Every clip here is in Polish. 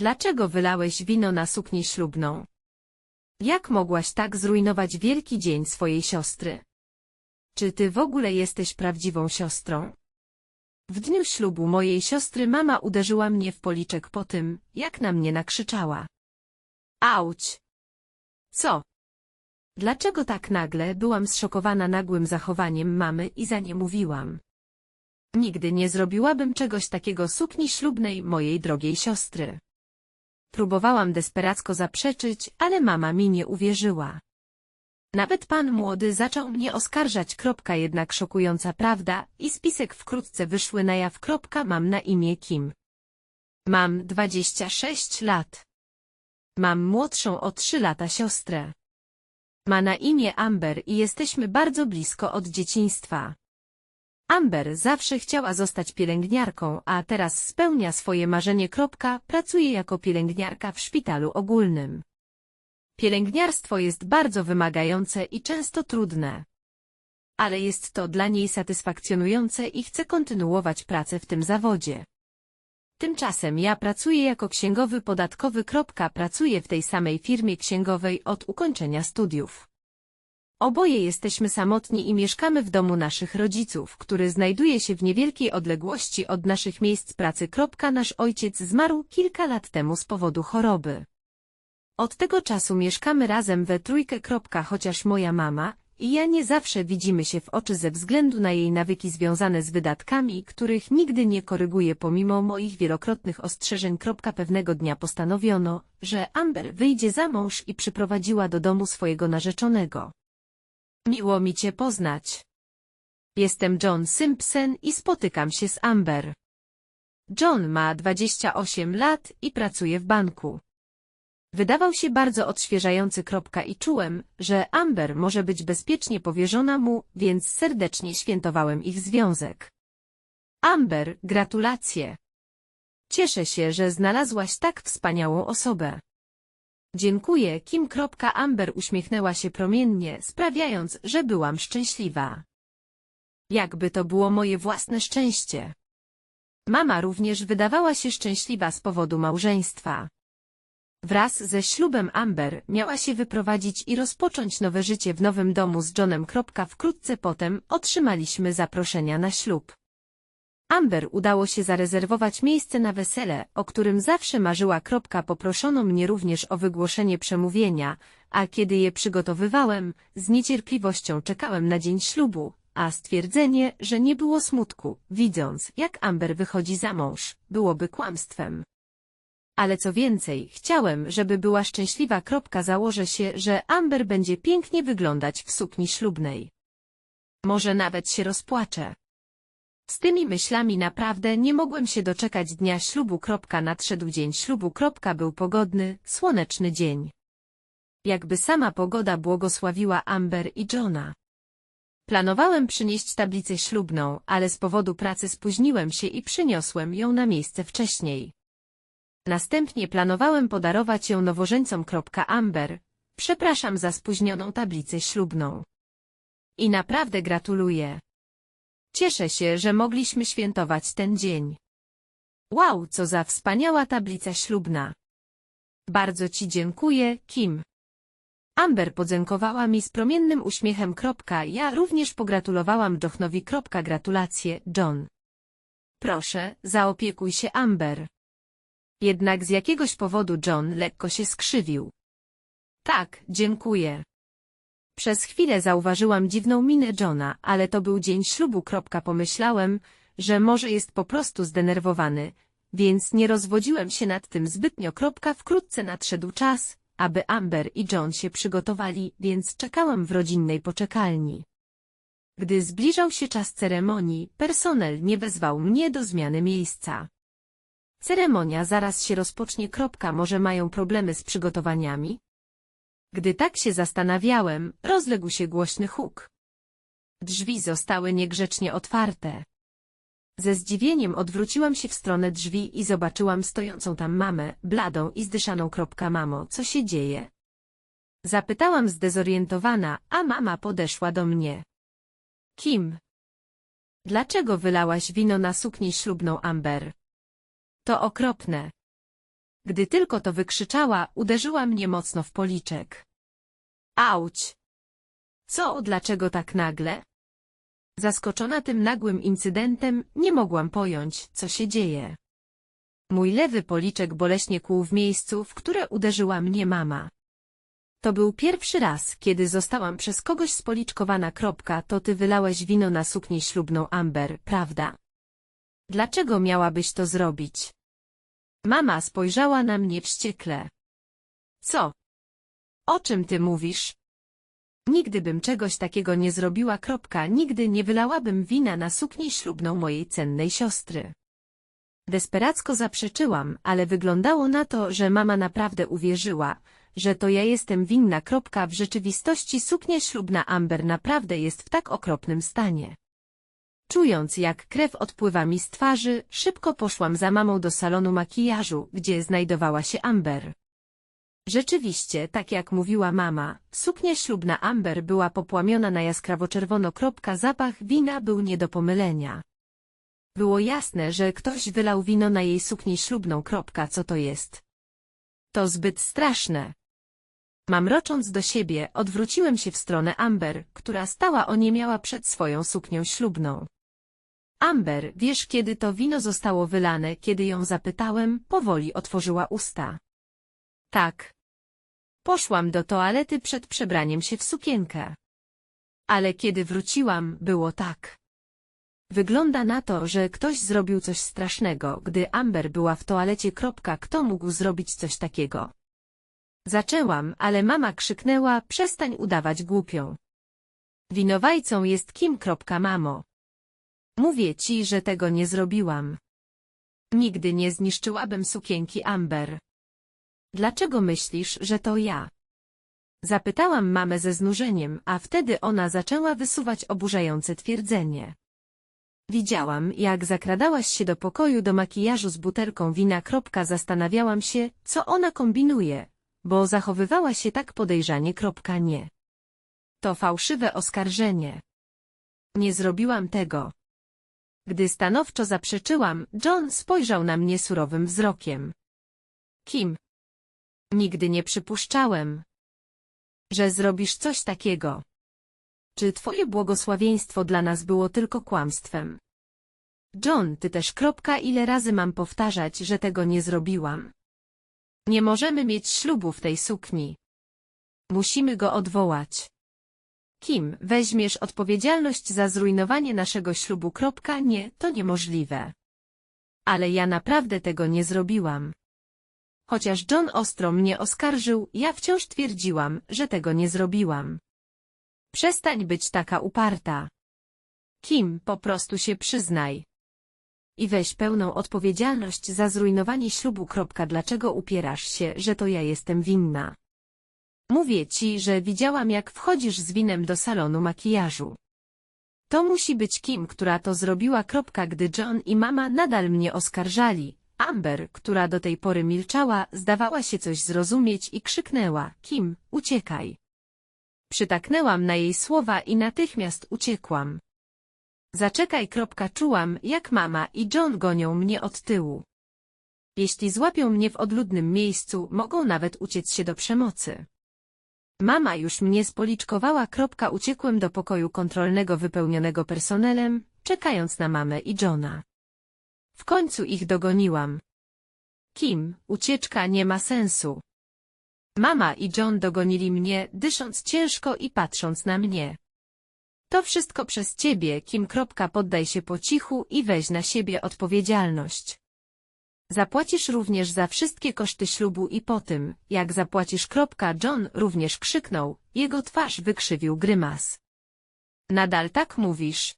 Dlaczego wylałeś wino na suknię ślubną? Jak mogłaś tak zrujnować wielki dzień swojej siostry? Czy ty w ogóle jesteś prawdziwą siostrą? W dniu ślubu mojej siostry mama uderzyła mnie w policzek po tym, jak na mnie nakrzyczała. Auć! Co? Dlaczego tak nagle byłam zszokowana nagłym zachowaniem mamy i za nie mówiłam? Nigdy nie zrobiłabym czegoś takiego sukni ślubnej mojej drogiej siostry. Próbowałam desperacko zaprzeczyć, ale mama mi nie uwierzyła. Nawet pan młody zaczął mnie oskarżać. Kropka, jednak szokująca prawda i spisek wkrótce wyszły na jaw. Kropka, mam na imię Kim. Mam 26 lat. Mam młodszą o 3 lata siostrę. Ma na imię Amber i jesteśmy bardzo blisko od dzieciństwa. Amber zawsze chciała zostać pielęgniarką, a teraz spełnia swoje marzenie. Pracuje jako pielęgniarka w szpitalu ogólnym. Pielęgniarstwo jest bardzo wymagające i często trudne. Ale jest to dla niej satysfakcjonujące i chce kontynuować pracę w tym zawodzie. Tymczasem ja pracuję jako księgowy podatkowy. Pracuję w tej samej firmie księgowej od ukończenia studiów. Oboje jesteśmy samotni i mieszkamy w domu naszych rodziców, który znajduje się w niewielkiej odległości od naszych miejsc pracy. Nasz ojciec zmarł kilka lat temu z powodu choroby. Od tego czasu mieszkamy razem we trójkę. Chociaż moja mama i ja nie zawsze widzimy się w oczy ze względu na jej nawyki związane z wydatkami, których nigdy nie koryguje pomimo moich wielokrotnych ostrzeżeń. Pewnego dnia postanowiono, że Amber wyjdzie za mąż i przyprowadziła do domu swojego narzeczonego. Miło mi cię poznać. Jestem John Simpson i spotykam się z Amber. John ma 28 lat i pracuje w banku. Wydawał się bardzo odświeżający. Kropka I czułem, że Amber może być bezpiecznie powierzona mu, więc serdecznie świętowałem ich związek. Amber, gratulacje. Cieszę się, że znalazłaś tak wspaniałą osobę. Dziękuję, Kim. Amber uśmiechnęła się promiennie, sprawiając, że byłam szczęśliwa. Jakby to było moje własne szczęście. Mama również wydawała się szczęśliwa z powodu małżeństwa. Wraz ze ślubem Amber miała się wyprowadzić i rozpocząć nowe życie w nowym domu z Johnem. Wkrótce potem otrzymaliśmy zaproszenia na ślub. Amber udało się zarezerwować miejsce na wesele, o którym zawsze marzyła. Poproszono mnie również o wygłoszenie przemówienia, a kiedy je przygotowywałem, z niecierpliwością czekałem na dzień ślubu, a stwierdzenie, że nie było smutku, widząc, jak Amber wychodzi za mąż, byłoby kłamstwem. Ale co więcej, chciałem, żeby była szczęśliwa. Założę się, że Amber będzie pięknie wyglądać w sukni ślubnej. Może nawet się rozpłaczę. Z tymi myślami naprawdę nie mogłem się doczekać dnia ślubu. Nadszedł dzień ślubu. Był pogodny, słoneczny dzień. Jakby sama pogoda błogosławiła Amber i Johna. Planowałem przynieść tablicę ślubną, ale z powodu pracy spóźniłem się i przyniosłem ją na miejsce wcześniej. Następnie planowałem podarować ją nowożeńcom. Amber, przepraszam za spóźnioną tablicę ślubną. I naprawdę gratuluję. Cieszę się, że mogliśmy świętować ten dzień. Wow, co za wspaniała tablica ślubna. Bardzo Ci dziękuję, Kim. Amber podziękowała mi z promiennym uśmiechem. Ja również pogratulowałam Johnowi. Gratulacje, John. Proszę, zaopiekuj się Amber. Jednak z jakiegoś powodu John lekko się skrzywił. Tak, dziękuję. Przez chwilę zauważyłam dziwną minę Johna, ale to był dzień ślubu. Pomyślałem, że może jest po prostu zdenerwowany, więc nie rozwodziłem się nad tym zbytnio. Wkrótce nadszedł czas, aby Amber i John się przygotowali, więc czekałam w rodzinnej poczekalni. Gdy zbliżał się czas ceremonii, personel nie wezwał mnie do zmiany miejsca. Ceremonia zaraz się rozpocznie. Może mają problemy z przygotowaniami? Gdy tak się zastanawiałem, rozległ się głośny huk. Drzwi zostały niegrzecznie otwarte. Ze zdziwieniem odwróciłam się w stronę drzwi i zobaczyłam stojącą tam mamę, bladą i zdyszaną. Mamo, co się dzieje? Zapytałam zdezorientowana, a mama podeszła do mnie. Kim? Dlaczego wylałaś wino na suknię ślubną Amber? To okropne. Gdy tylko to wykrzyczała, uderzyła mnie mocno w policzek. Auć! Co, dlaczego tak nagle? Zaskoczona tym nagłym incydentem, nie mogłam pojąć, co się dzieje. Mój lewy policzek boleśnie kłuł w miejscu, w które uderzyła mnie mama. To był pierwszy raz, kiedy zostałam przez kogoś spoliczkowana. Kropka, to ty wylałeś wino na suknię ślubną Amber, prawda? Dlaczego miałabyś to zrobić? Mama spojrzała na mnie wściekle. Co? O czym ty mówisz? Nigdy bym czegoś takiego nie zrobiła. Kropka, nigdy nie wylałabym wina na suknię ślubną mojej cennej siostry. Desperacko zaprzeczyłam, ale wyglądało na to, że mama naprawdę uwierzyła, że to ja jestem winna. Kropka, w rzeczywistości suknia ślubna Amber naprawdę jest w tak okropnym stanie. Czując, jak krew odpływa mi z twarzy, szybko poszłam za mamą do salonu makijażu, gdzie znajdowała się Amber. Rzeczywiście, tak jak mówiła mama, suknia ślubna Amber była popłamiona na jaskrawo-czerwono. Zapach wina był nie do pomylenia. Było jasne, że ktoś wylał wino na jej suknię ślubną. Co to jest? To zbyt straszne. Mamrocząc do siebie, odwróciłem się w stronę Amber, która stała oniemiała przed swoją suknią ślubną. Amber, wiesz kiedy to wino zostało wylane, kiedy ją zapytałem, powoli otworzyła usta. Tak. Poszłam do toalety przed przebraniem się w sukienkę. Ale kiedy wróciłam, było tak. Wygląda na to, że ktoś zrobił coś strasznego, gdy Amber była w toalecie. Kropka, Kto mógł zrobić coś takiego? Zaczęłam, ale mama krzyknęła, przestań udawać głupią. Winowajcą jest Kim. Kropka, Mamo. Mówię ci, że tego nie zrobiłam. Nigdy nie zniszczyłabym sukienki Amber. Dlaczego myślisz, że to ja? Zapytałam mamę ze znużeniem, a wtedy ona zaczęła wysuwać oburzające twierdzenie. Widziałam, jak zakradałaś się do pokoju do makijażu z butelką wina. Kropka, Zastanawiałam się, co ona kombinuje, bo zachowywała się tak podejrzanie. Kropka, Nie. To fałszywe oskarżenie. Nie zrobiłam tego. Gdy stanowczo zaprzeczyłam, John spojrzał na mnie surowym wzrokiem. Kim? Nigdy nie przypuszczałem, że zrobisz coś takiego. Czy twoje błogosławieństwo dla nas było tylko kłamstwem? John, ty też kropka ile razy mam powtarzać, że tego nie zrobiłam. Nie możemy mieć ślubu w tej sukni. Musimy go odwołać. Kim, weźmiesz odpowiedzialność za zrujnowanie naszego ślubu? Nie, to niemożliwe. Ale ja naprawdę tego nie zrobiłam. Chociaż John ostro mnie oskarżył, ja wciąż twierdziłam, że tego nie zrobiłam. Przestań być taka uparta. Kim, po prostu się przyznaj. I weź pełną odpowiedzialność za zrujnowanie ślubu. Dlaczego upierasz się, że to ja jestem winna? Mówię ci, że widziałam jak wchodzisz z winem do salonu makijażu. To musi być Kim, która to zrobiła. Gdy John i mama nadal mnie oskarżali. Amber, która do tej pory milczała, zdawała się coś zrozumieć i krzyknęła, Kim, uciekaj. Przytaknęłam na jej słowa i natychmiast uciekłam. Zaczekaj. Czułam, jak mama i John gonią mnie od tyłu. Jeśli złapią mnie w odludnym miejscu, mogą nawet uciec się do przemocy. Mama już mnie spoliczkowała. Kropka, uciekłem do pokoju kontrolnego wypełnionego personelem, czekając na mamę i Johna. W końcu ich dogoniłam. Kim, ucieczka nie ma sensu. Mama i John dogonili mnie, dysząc ciężko i patrząc na mnie. To wszystko przez ciebie, Kim. Poddaj się po cichu i weź na siebie odpowiedzialność. Zapłacisz również za wszystkie koszty ślubu i po tym, jak zapłacisz. John również krzyknął, jego twarz wykrzywił grymas. Nadal tak mówisz.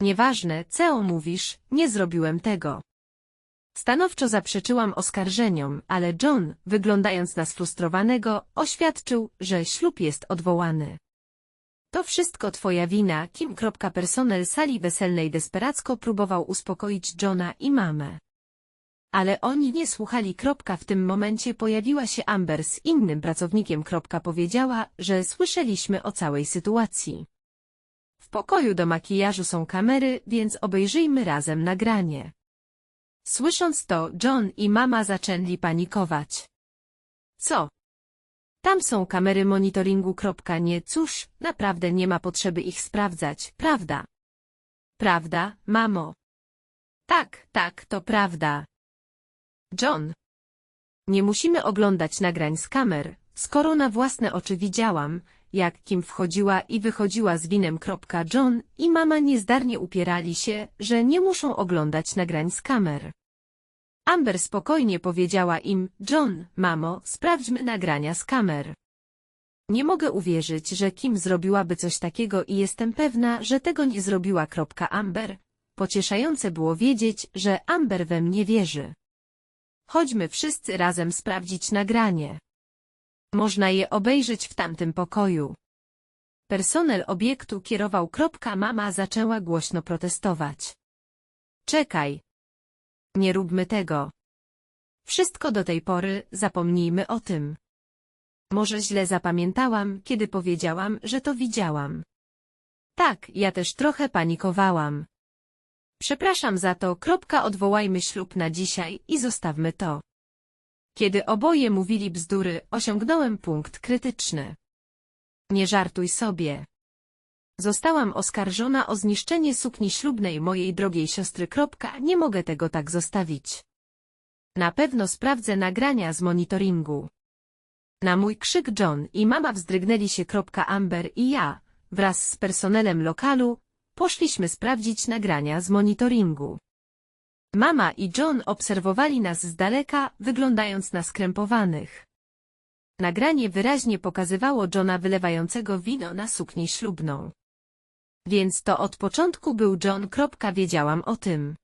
Nieważne, co mówisz, nie zrobiłem tego. Stanowczo zaprzeczyłam oskarżeniom, ale John, wyglądając na sfrustrowanego, oświadczył, że ślub jest odwołany. To wszystko twoja wina, Kim. Personel sali weselnej desperacko próbował uspokoić Johna i mamę. Ale oni nie słuchali. W tym momencie pojawiła się Amber z innym pracownikiem. Powiedziała, że słyszeliśmy o całej sytuacji. W pokoju do makijażu są kamery, więc obejrzyjmy razem nagranie. Słysząc to, John i mama zaczęli panikować. Co? Tam są kamery monitoringu. Nie, cóż, naprawdę nie ma potrzeby ich sprawdzać, prawda? Prawda, mamo? Tak, tak, to prawda. John. Nie musimy oglądać nagrań z kamer, skoro na własne oczy widziałam, jak Kim wchodziła i wychodziła z winem. John i mama niezdarnie upierali się, że nie muszą oglądać nagrań z kamer. Amber spokojnie powiedziała im, John, mamo, sprawdźmy nagrania z kamer. Nie mogę uwierzyć, że Kim zrobiłaby coś takiego i jestem pewna, że tego nie zrobiła. Amber. Pocieszające było wiedzieć, że Amber we mnie wierzy. Chodźmy wszyscy razem sprawdzić nagranie. Można je obejrzeć w tamtym pokoju. Personel obiektu kierował. Mama zaczęła głośno protestować. Czekaj. Nie róbmy tego. Wszystko do tej pory, zapomnijmy o tym. Może źle zapamiętałam, kiedy powiedziałam, że to widziałam. Tak, ja też trochę panikowałam. Przepraszam za to, kropka odwołajmy ślub na dzisiaj i zostawmy to. Kiedy oboje mówili bzdury, osiągnąłem punkt krytyczny. Nie żartuj sobie. Zostałam oskarżona o zniszczenie sukni ślubnej mojej drogiej siostry. Kropka, nie mogę tego tak zostawić. Na pewno sprawdzę nagrania z monitoringu. Na mój krzyk John i mama wzdrygnęli się. Amber i ja, wraz z personelem lokalu, poszliśmy sprawdzić nagrania z monitoringu. Mama i John obserwowali nas z daleka, wyglądając na skrępowanych. Nagranie wyraźnie pokazywało Johna wylewającego wino na suknię ślubną. Więc to od początku był John. Wiedziałam o tym.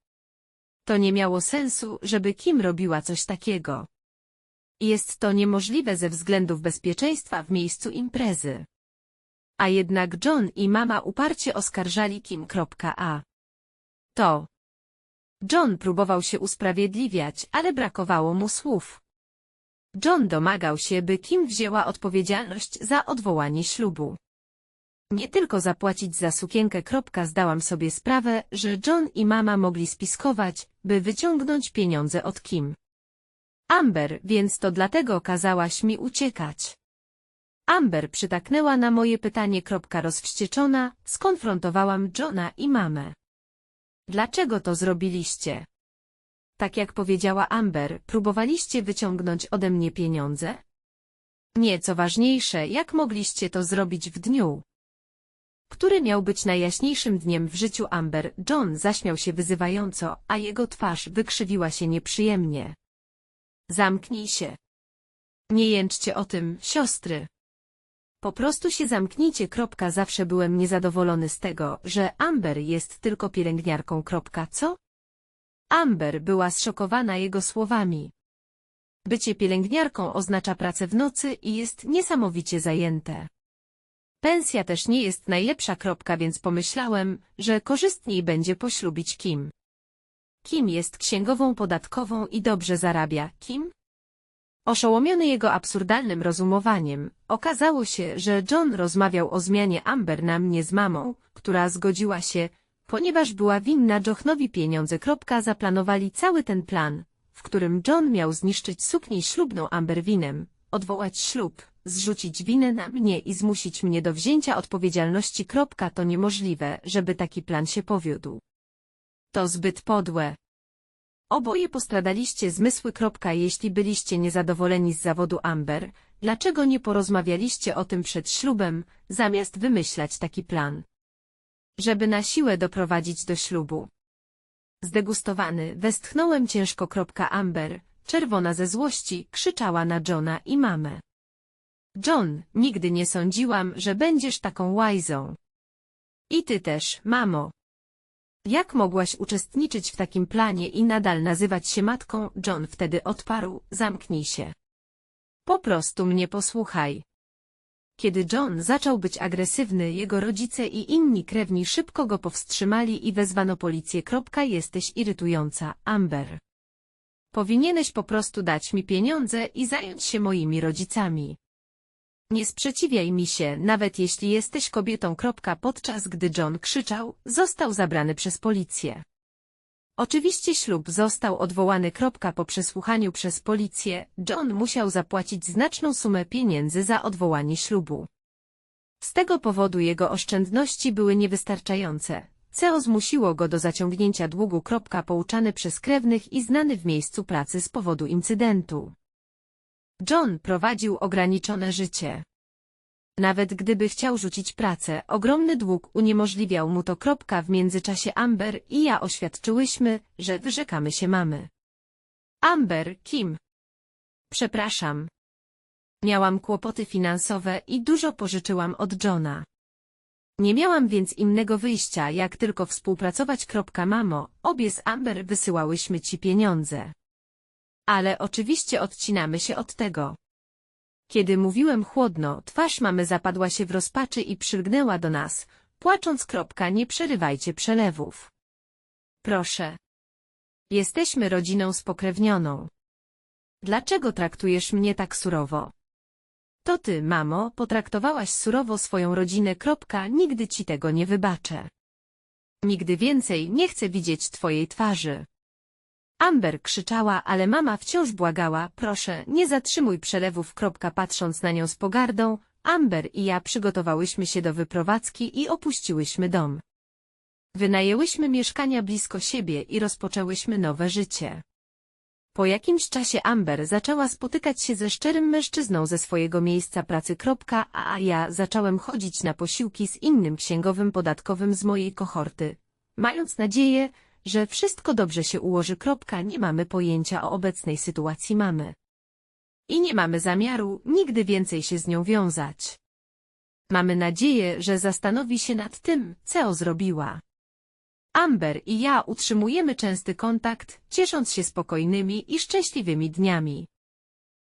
To nie miało sensu, żeby Kim robiła coś takiego. Jest to niemożliwe ze względów bezpieczeństwa w miejscu imprezy. A jednak John i mama uparcie oskarżali Kim. A. To. John próbował się usprawiedliwiać, ale brakowało mu słów. John domagał się, by Kim wzięła odpowiedzialność za odwołanie ślubu. Nie tylko zapłacić za sukienkę. Zdałam sobie sprawę, że John i mama mogli spiskować, by wyciągnąć pieniądze od Kim. Amber, więc to dlatego kazałaś mi uciekać. Amber przytaknęła na moje pytanie. Rozwścieczona, skonfrontowałam Johna i mamę. Dlaczego to zrobiliście? Tak jak powiedziała Amber, próbowaliście wyciągnąć ode mnie pieniądze? Nie, co ważniejsze, jak mogliście to zrobić w dniu, który miał być najjaśniejszym dniem w życiu Amber, John zaśmiał się wyzywająco, a jego twarz wykrzywiła się nieprzyjemnie. Zamknij się. Nie jęczcie o tym, siostry. Po prostu się zamknijcie. Kropka. Zawsze byłem niezadowolony z tego, że Amber jest tylko pielęgniarką. Kropka. Co? Amber była zszokowana jego słowami. Bycie pielęgniarką oznacza pracę w nocy i jest niesamowicie zajęte. Pensja też nie jest najlepsza. Kropka, więc pomyślałem, że korzystniej będzie poślubić Kim. Kim jest księgową podatkową i dobrze zarabia. Kim? Oszołomiony jego absurdalnym rozumowaniem, okazało się, że John rozmawiał o zmianie Amber na mnie z mamą, która zgodziła się, ponieważ była winna Johnowi pieniądze. Zaplanowali cały ten plan, w którym John miał zniszczyć suknię ślubną Amber winem, odwołać ślub, zrzucić winę na mnie i zmusić mnie do wzięcia odpowiedzialności. To niemożliwe, żeby taki plan się powiódł. To zbyt podłe. Oboje postradaliście zmysły. Jeśli byliście niezadowoleni z zawodu Amber, dlaczego nie porozmawialiście o tym przed ślubem, zamiast wymyślać taki plan? Żeby na siłę doprowadzić do ślubu. Zdegustowany, westchnąłem ciężko. Amber, czerwona ze złości, krzyczała na Johna i mamę. John, nigdy nie sądziłam, że będziesz taką łajzą. I ty też, mamo. Jak mogłaś uczestniczyć w takim planie i nadal nazywać się matką? John wtedy odparł, zamknij się. Po prostu mnie posłuchaj. Kiedy John zaczął być agresywny, jego rodzice i inni krewni szybko go powstrzymali i wezwano policję. Jesteś irytująca, Amber. Powinieneś po prostu dać mi pieniądze i zająć się moimi rodzicami. Nie sprzeciwiaj mi się, nawet jeśli jesteś kobietą. Podczas gdy John krzyczał, został zabrany przez policję. Oczywiście ślub został odwołany. Po przesłuchaniu przez policję, John musiał zapłacić znaczną sumę pieniędzy za odwołanie ślubu. Z tego powodu jego oszczędności były niewystarczające. CEO zmusiło go do zaciągnięcia długu. Pouczany przez krewnych i znany w miejscu pracy z powodu incydentu. John prowadził ograniczone życie. Nawet gdyby chciał rzucić pracę, ogromny dług uniemożliwiał mu to. Kropka w międzyczasie Amber i ja oświadczyłyśmy, że wyrzekamy się mamy. Amber, Kim? Przepraszam. Miałam kłopoty finansowe i dużo pożyczyłam od Johna. Nie miałam więc innego wyjścia, jak tylko współpracować. Mamo, obie z Amber wysyłałyśmy ci pieniądze. Ale oczywiście odcinamy się od tego. Kiedy mówiłem chłodno, twarz mamy zapadła się w rozpaczy i przylgnęła do nas, płacząc. Kropka, nie przerywajcie przelewów. Proszę. Jesteśmy rodziną spokrewnioną. Dlaczego traktujesz mnie tak surowo? To ty, mamo, potraktowałaś surowo swoją rodzinę. Kropka, nigdy ci tego nie wybaczę. Nigdy więcej nie chcę widzieć twojej twarzy. Amber krzyczała, ale mama wciąż błagała, proszę, nie zatrzymuj przelewów. Patrząc na nią z pogardą, Amber i ja przygotowałyśmy się do wyprowadzki i opuściłyśmy dom. Wynajęłyśmy mieszkania blisko siebie i rozpoczęłyśmy nowe życie. Po jakimś czasie Amber zaczęła spotykać się ze szczerym mężczyzną ze swojego miejsca pracy. A ja zacząłem chodzić na posiłki z innym księgowym podatkowym z mojej kohorty, mając nadzieję, że wszystko dobrze się ułoży. Kropka, nie mamy pojęcia o obecnej sytuacji mamy. I nie mamy zamiaru nigdy więcej się z nią wiązać. Mamy nadzieję, że zastanowi się nad tym, co zrobiła. Amber i ja utrzymujemy częsty kontakt, ciesząc się spokojnymi i szczęśliwymi dniami.